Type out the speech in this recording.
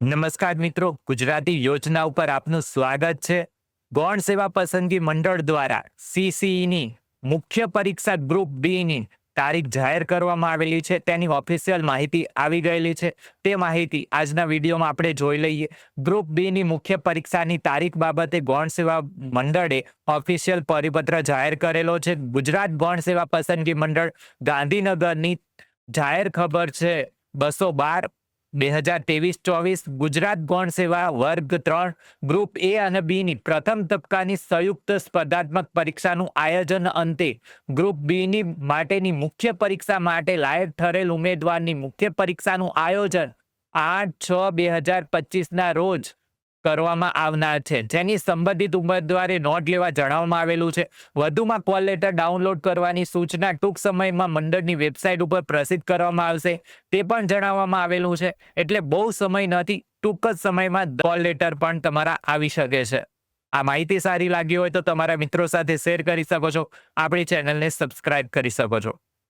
નમસ્કાર મિત્રો, ગુજરાતી યોજના ઉપર આપનું સ્વાગત છે. ગૌણ સેવા પસંદગી મંડળ દ્વારા સીસીઈની મુખ્ય પરીક્ષા ગ્રુપ બીની તારીખ જાહેર કરવામાં આવેલી છે. તેની ઓફિશિયલ માહિતી આવી ગયેલી છે. તે માહિતી આજના વિડીયોમાં આપણે જોઈ લઈએ. ગ્રુપ બીની મુખ્ય પરીક્ષાની તારીખ બાબતે ગૌણ સેવા મંડળે ઓફિશિયલ પરિપત્ર જાહેર કરેલો છે. ગુજરાત ગૌણ સેવા પસંદગી મંડળ ગાંધીનગરની જાહેર ખબર છે. બસો બાર બે હજાર ત્રેવીસ ચોવીસ ગુજરાત ગૌણ સેવા વર્ગ ત્રણ, ગ્રુપ એ અને બી ની પ્રથમ તબક્કાની સંયુક્ત સ્પર્ધાત્મક પરીક્ષાનું આયોજન અંતે ગ્રુપ બી ની માટેની મુખ્ય પરીક્ષા માટે લાયક ઠરેલ ઉમેદવારની મુખ્ય પરીક્ષાનું આયોજન આઠ છ બે હજાર પચીસના રોજ કરવામાં આવનાર છે. જેની સંબંધિત ઉમેદવારે નોંધ લેવા જણાવવામાં આવેલું છે. વધુમાં કોલ લેટર ડાઉનલોડ કરવાની સૂચના ટૂંક સમયમાં મંડળની વેબસાઇટ ઉપર પ્રસિદ્ધ કરવામાં આવશે. તે પણ જણાવવામાં આવેલું છે. એટલે બહુ સમય નથી, ટૂંક જ સમયમાં કોલ લેટર પણ તમારા આવી શકે છે. આ માહિતી સારી લાગી હોય તો તમારા મિત્રો સાથે શેર કરી શકો છો. આપણી ચેનલને સબસ્ક્રાઇબ કરી શકો છો.